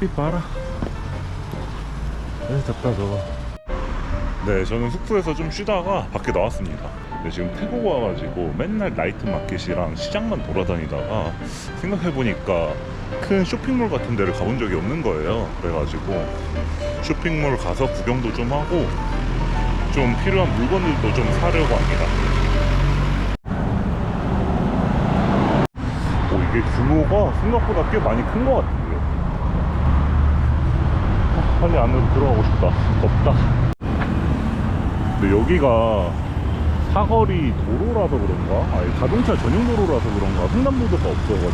햇빛 봐라. 에 덥다 더워 네 저는 숙소에서 좀 쉬다가 밖에 나왔습니다. 근데 지금 태국 와가지고 맨날 나이트 마켓이랑 시장만 돌아다니다가 생각해보니까 큰 쇼핑몰 같은 데를 가본 적이 없는 거예요. 그래가지고 쇼핑몰 가서 구경도 좀 하고 좀 필요한 물건들도 좀 사려고 합니다. 오 이게 규모가 생각보다 꽤 많이 큰것 아, 빨리 안으로 들어가고 싶다. 덥다. 근데 여기가 사거리 도로라서 그런가? 아니 자동차 전용 도로라서 그런가? 횡단보도가 없어가지고.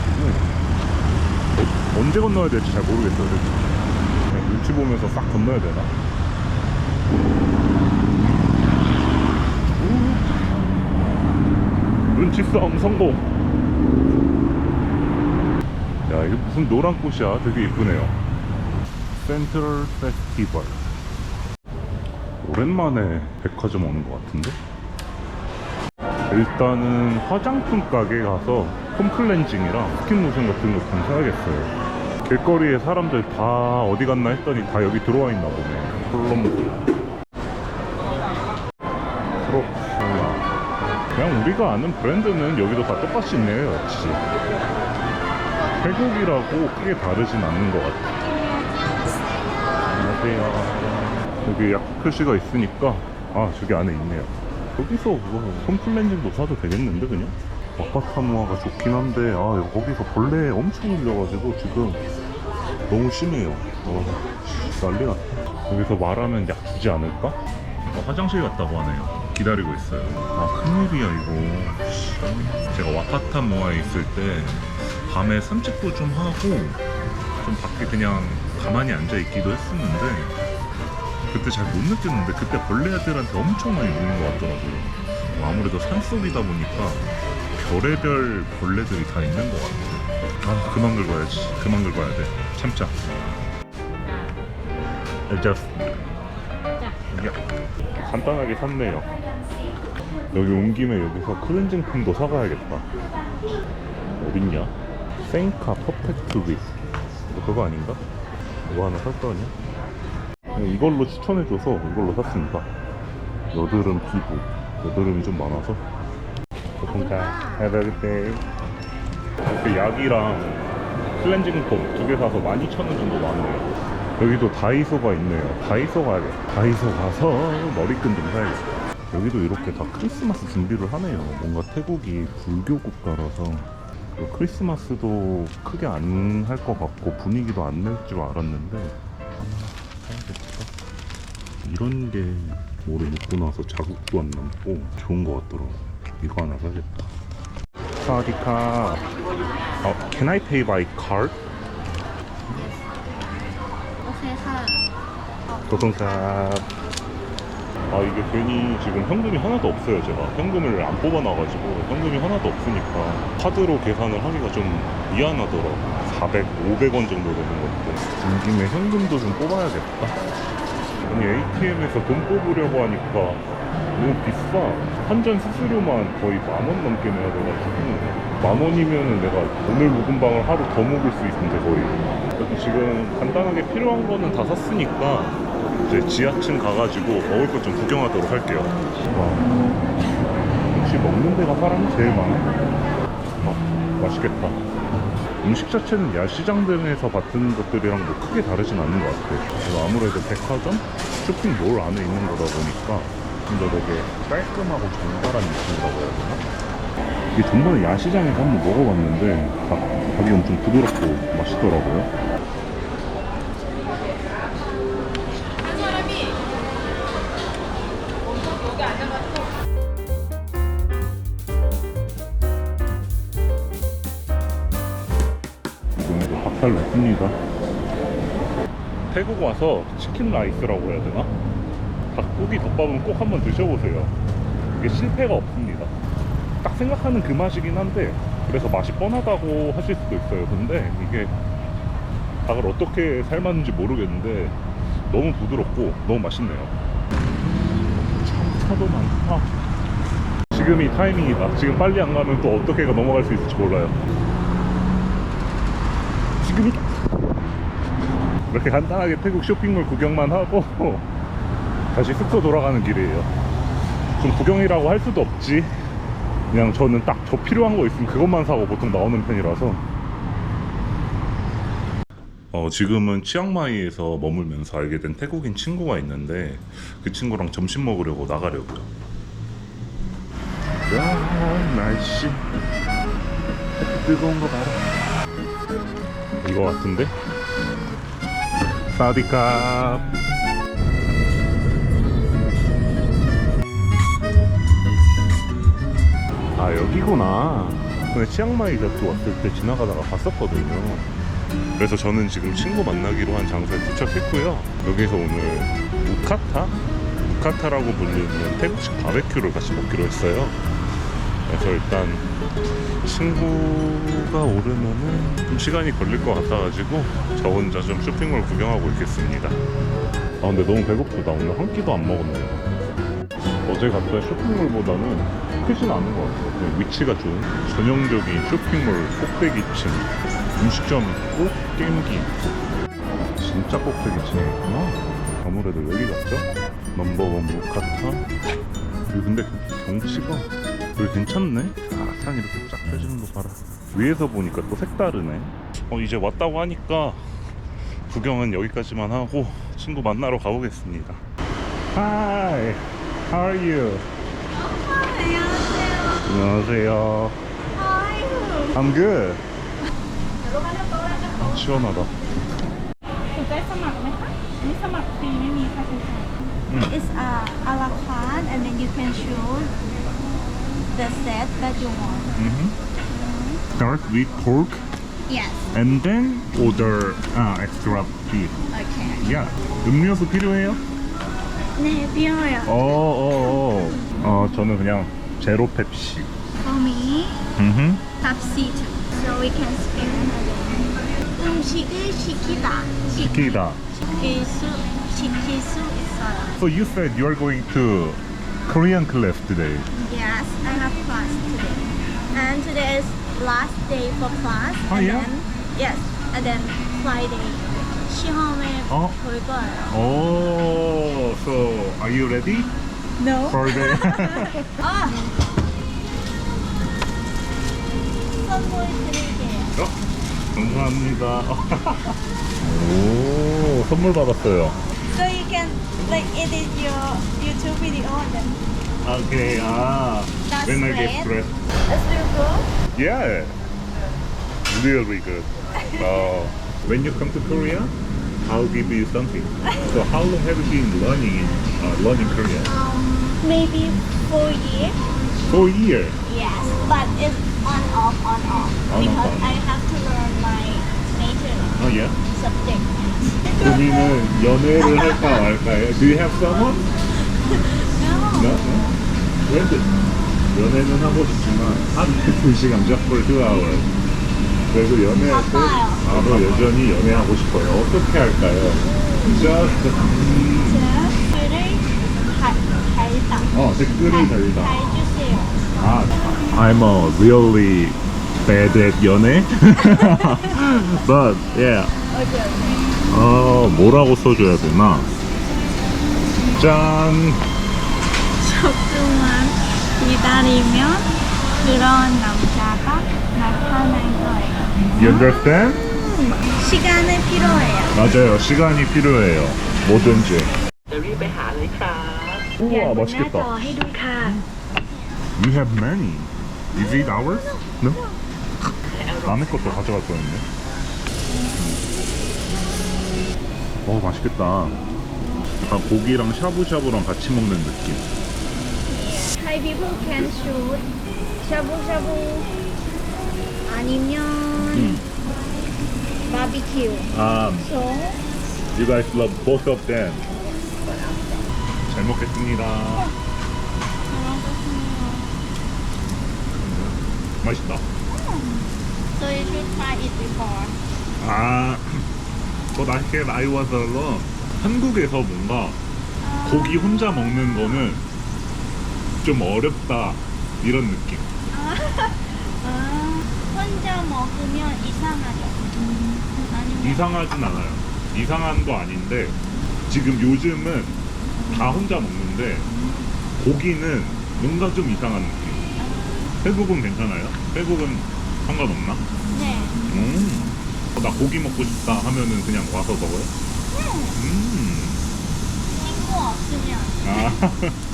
어, 언제 건너야 될지 잘 모르겠어요 그냥 눈치 보면서 싹 건너야 되나? 우. 눈치 싸움 성공. 야 이게 무슨 노란 꽃이야? 되게 이쁘네요 센트럴 페스티벌. 오랜만에 백화점 오는 것 같은데? 일단은 화장품 가게 가서 폼클렌징이랑 스킨 로션 같은 거 좀 사야겠어요. 길거리에 사람들 다 어디 갔나 했더니 다 여기 들어와 있나 보네. 프로폴라. 그냥 우리가 아는 브랜드는 여기도 다 똑같이 있네요 역시. 태국이라고 크게 다르진 않는 것 같아 안녕하세요 여기 약 표시가 있으니까 아 저기 안에 있네요 여기서 그거 폼클렌징도 사도 되겠는데 그냥? 아파타무아가 좋긴 한데 아 거기서 벌레 엄청 물려가지고 지금 너무 심해요 어, 난리 났다 여기서 말하면 약 주지 않을까? 어, 화장실 갔다고 하네요 기다리고 있어요 아 큰일이야 이거 씨. 제가 와파타무아에 있을 때 밤에 산책도 좀 하고 좀 밖에 그냥 가만히 앉아 있기도 했었는데 그때 잘 못 느꼈는데 그때 벌레들한테 엄청 많이 물린 것 같더라고요. 뭐 아무래도 산속이다 보니까 별의별 벌레들이 다 있는 것 같아요. 아 그만 긁어야지. 그만 긁어야 돼. 참자. 야, 간단하게 샀네요. 여기 온 김에 여기서 클렌징 폼도 사가야겠다. 어딨냐? 생카 퍼펙트 윗. 이거 그거 아닌가? 이거 하나 살 거냐? 네, 이걸로 추천해줘서 이걸로 샀습니다. 여드름 피부. 여드름이 좀 많아서. 고맙습니다. Have a good day. 이렇게 약이랑 클렌징 폼두 개 사서 12,000원 정도 나왔네요. 여기도 다이소가 있네요. 다이소 가야겠다. 다이소 가서 머리끈 좀 사야겠다. 여기도 이렇게 다 크리스마스 준비를 하네요. 뭔가 태국이 불교 국가라서 그 크리스마스도 크게 안 할 것 같고 분위기도 안 낼 줄 알았는데 아, 이런 게 모래 묻고 나서 자국도 안 남고 좋은 것 같더라고. 이거 하나 사겠다. 사디카. 어, Can I pay by card? 고생사. 고생사. 아 이게 괜히 지금 현금이 하나도 없어요 제가. 현금을 안 뽑아놔가지고 현금이 하나도 없으니까 카드로 계산을 하기가 좀 미안하더라고. 400, 500원 정도 되는 것도. 온 김에 현금도 좀 뽑아야겠다 아니 ATM에서 돈 뽑으려고 하니까 너무 비싸. 한전 수수료만 거의 만 원 넘게 내야 돼가지고 만 원이면은 내가 오늘 묵은 방을 하루 더 묵을 수 있는데 거의. 지금 간단하게 필요한 거는 다 샀으니까 이제 지하층 가가지고 먹을 것 좀 구경하도록 할게요. 와, 역시 먹는 데가 사람이 제일 많아. 아, 맛있겠다. 음식 자체는 야시장들에서 봤던 것들이랑 뭐 크게 다르진 않는 것 같아요 아무래도 백화점? 쇼핑몰 안에 있는 거다 보니까 좀더 되게 깔끔하고 정갈한 느낌이라고 해야 되나? 이게 전번에 야시장에서 한번 먹어봤는데 닭, 닭이 엄청 부드럽고 맛있더라고요 났습니다. 태국 와서 치킨 라이스라고 해야 되나? 닭고기 덮밥은 꼭 한번 드셔보세요. 이게 실패가 없습니다. 딱 생각하는 그 맛이긴 한데 그래서 맛이 뻔하다고 하실 수도 있어요. 근데 이게 닭을 어떻게 삶았는지 모르겠는데 너무 부드럽고 너무 맛있네요. 차도 많다. 지금이 타이밍이다. 지금 빨리 안 가면 또 어떻게가 넘어갈 수 있을지 몰라요. 지금이다 이렇게 간단하게 태국 쇼핑몰 구경만 하고 다시 숙소 돌아가는 길이에요. 좀 구경이라고 할 수도 없지. 그냥 저는 딱 저 필요한 거 있으면 그것만 사고 보통 나오는 편이라서. 어, 지금은 치앙마이에서 머물면서 알게 된 태국인 친구가 있는데 그 친구랑 점심 먹으려고 나가려고요. 야, 날씨 뜨거운 거 봐라. 이거 같은데? 사디캅. 아 여기구나. 근데 치앙마이 저도 왔을 때 지나가다가 봤었거든요. 그래서 저는 지금 친구 만나기로 한 장소에 도착했고요. 여기서 오늘 우카타? 우카타라고 불리는 태국식 바베큐를 같이 먹기로 했어요. 그래서 일단 친구가 오르면은 좀 시간이 걸릴 것 같아가지고 저 혼자 좀 쇼핑몰 구경하고 있겠습니다. 아 근데 너무 배고프다. 오늘 한 끼도 안 먹었네요. 어제 갔던 쇼핑몰보다는 크진 않은 것 같아요. 위치가 좋은 전형적인 쇼핑몰 꼭대기층 음식점 있고 게임기 진짜 꼭대기층에 있구나. 아무래도 여기 같죠? 넘버원 무카타. 근데 경치가 여기 괜찮네? 아, 산 이렇게 쫙 펴지는 거 봐라. 위에서 보니까 또 색다르네. 어, 이제 왔다고 하니까 구경은 여기까지만 하고 친구 만나러 가보겠습니다. Hi, how are you? 안녕하세요. Hi. I'm good. 시원하다. 음. It's uh, a la carte and then you can choose the set that you want. Mm-hmm. Start with pork Yes. and then order uh, extra beef. Okay. Yeah. 음료수 필요해요? 네, 필요해요. 어, 어, 어. 어, 저는 그냥 제로 펩시. For me, 음. Pepsi too. So we can speak another. 음식을 시키다. 시키다. 시킬 수, 시킬 수 있어요. So you said you are going to Korean class today. Yes, I have class today. And today is last day for class. Oh, and yeah? Then, yes, and then Friday. 시험을 어? 볼 거예요. Oh, so are you ready No. for the? 아! 선물 드릴게요. 어? 감사합니다. 오, 선물 받았어요. So you can like edit your YouTube video and then Okay, ah. That's when I get great. stressed. it's still good. Yeah. Really good. Uh, when you come to Korea, I'll give you something. So how long have you been learning uh, learning Korean? Um, maybe four years. For a year. Yes, but it's on off on off On, because off, on. I have to learn my major Oh yeah. subject. 고민은 연애를 할까 말까요? Do you have someone? Did? 연애는 하고 싶지만 한 2시간 just for 2 hours. 그래서 연애할 때. 나도 여전히 연애하고 싶어요. 어떻게 할까요? 달- 달다. 어 댓글을 달다. 아, I'm a really bad at 연애. But yeah. 어 뭐라고 써줘야 되나? 짠. 조금만 기다리면 그런 남자가 나타날 거예요. You understand? 시간은 필요해요. 맞아요. 시간이 필요해요. 뭐든지. จะรีบไปหาเลยครับ 우와 맛있겠다. ให้ดูค่ะ You have many. Is it ours? No. 남의 것도 가져갈 거였네. 어 맛있겠다. 약간 고기랑 샤브샤브랑 같이 먹는 느낌. Thai people can shoot 샤브샤브 아니면 음. 바비큐. 아, So you guys love both of them. 잘 먹겠습니다. 맛있다. so you should try it before. 아, but I said I was alone. 한국에서 뭔가 고기 혼자 먹는 거는 좀 어렵다 이런 느낌. 아, 혼자 먹으면 이상하죠. 아니면 이상하진 않아요. 이상한 거 아닌데 지금 요즘은 다 혼자 먹는데 고기는 뭔가 좀 이상한 느낌. 태국은 괜찮아요? 태국은 상관없나? 네. 음. 어, 나 고기 먹고 싶다 하면은 그냥 와서 먹어요? 음. 친구 없으면. 아.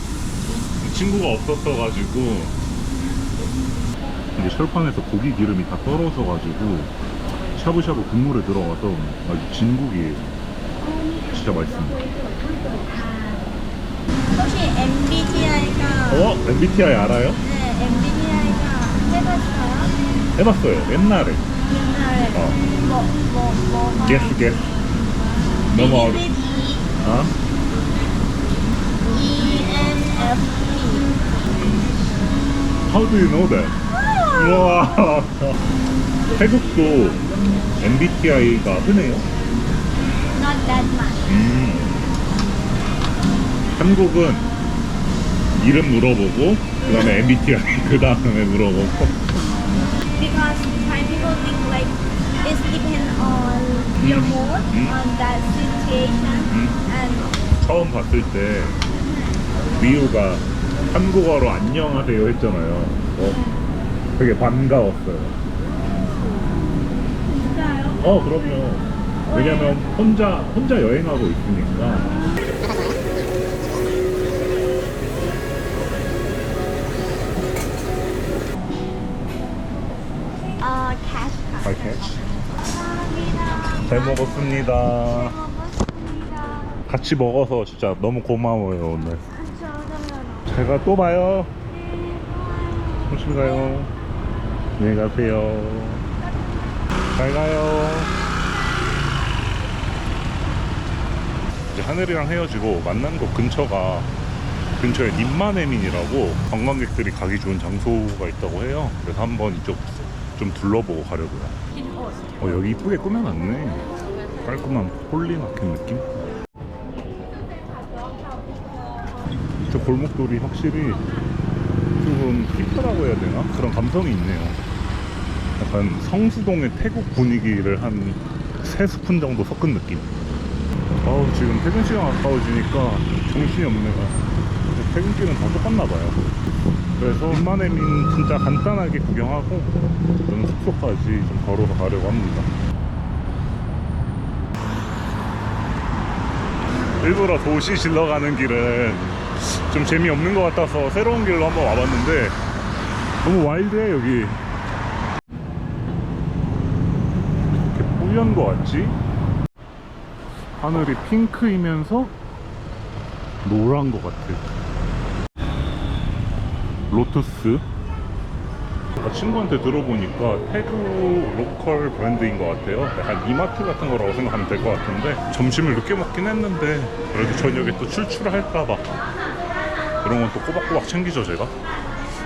친구가 없었어가지고. 이제 철판에서 고기 기름이 다 떨어져가지고 샤브샤브 국물에 들어가서 아주 진국이에요. 진짜 맛있습니다. 혹시 MBTI가 어? MBTI 알아요? 네, MBTI가 해봤어요? 해봤어요. 옛날에. 옛날에 어. 뭐, 뭐, 뭐가 게스 게스. 너무 어려. 어? How do you know that? 우와. 태국도 MBTI가 흔해요. Not that much 음. 한국은 이름 물어보고 그 다음에 MBTI 그 다음에 물어보고 because Thai people think like it's depend on your Mm. mood Mm. on that situation Mm. and 처음 봤을 때 미우가 한국어로 안녕하세요 했잖아요. 어, 되게 반가웠어요. 진짜요? 어 그럼요. 왜냐면 혼자 혼자 여행하고 있으니까. 어 오케이. 감사합니다 잘 먹었습니다. 먹었습니다 같이 먹어서 진짜 너무 고마워요 오늘. 제가 또 봐요. 조심히 가요. 안녕히 가세요. 잘 가요. 이제 하늘이랑 헤어지고 만난 곳 근처가 근처에 님마네민이라고 관광객들이 가기 좋은 장소가 있다고 해요. 그래서 한번 이쪽 좀 둘러보고 가려고요. 어, 여기 이쁘게 꾸며놨네. 깔끔한 폴리마켓 느낌? 저 골목돌이 확실히 조금 힙하다고 해야 되나? 그런 감성이 있네요. 약간 성수동의 태국 분위기를 한 세 스푼 정도 섞은 느낌. 어우, 지금 퇴근 시간 가까워지니까 정신이 없네요. 퇴근길은 다 똑같나 봐요. 그래서 인마네민 진짜 간단하게 구경하고 저는 숙소까지 좀 걸어서 가려고 합니다. 일부러 도시 질러 가는 길은 좀 재미없는 것 같아서 새로운 길로 한번 와봤는데 너무 와일드해 여기 이렇게 뿌연 것 같지? 하늘이 핑크이면서 노란 것 같아 로투스 친구한테 들어보니까 태국 로컬 브랜드인 것 같아요. 약간 이마트 같은 거라고 생각하면 될 것 같은데 점심을 늦게 먹긴 했는데 그래도 저녁에 또 출출할까봐 그런 건 또 꼬박꼬박 챙기죠 제가.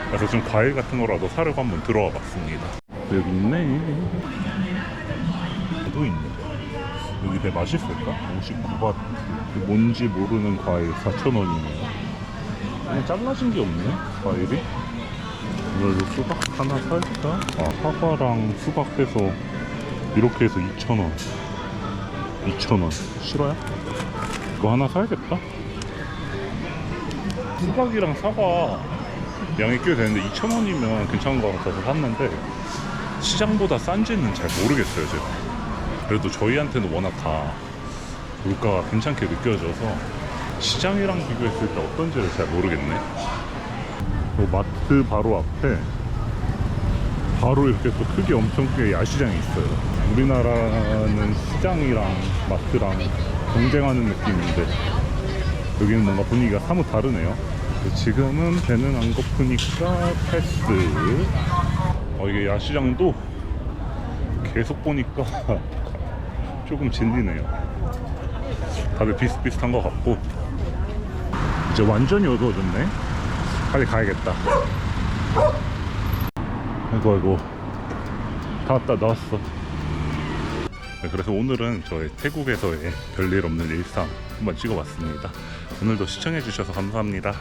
그래서 좀 과일 같은 거라도 사려고 한번 들어와 봤습니다. 여기 있네. 또 있네. 여기 되게 맛있을까? 59바트. 뭔지 모르는 과일 4,000원이네요. 그냥 잘라진 게 없네, 과일이. 이걸로 수박 하나 살까? 아, 사과랑 수박 해서 이렇게 해서 2,000원. 2,000원. 싫어요? 이거 하나 사야겠다. 수박이랑 사과 양이 꽤 되는데 2,000원이면 괜찮은 것 같아서 샀는데 시장보다 싼지는 잘 모르겠어요, 제가. 그래도 저희한테는 워낙 다 물가가 괜찮게 느껴져서 시장이랑 비교했을 때 어떤지를 잘 모르겠네. 요 마트 바로 앞에 바로 이렇게 또 크게 엄청 크게 야시장이 있어요. 우리나라는 시장이랑 마트랑 경쟁하는 느낌인데 여기는 뭔가 분위기가 사뭇 다르네요. 지금은 배는 안 고프니까 패스. 어, 이게 야시장도 계속 보니까 조금 질리네요. 다들 비슷비슷한 것 같고 이제 완전히 어두워졌네. 빨리 가야겠다. 아이고 아이고 다 왔다 나왔어. 네, 그래서 오늘은 저의 태국에서의 별일 없는 일상 한번 찍어봤습니다. 오늘도 시청해주셔서 감사합니다.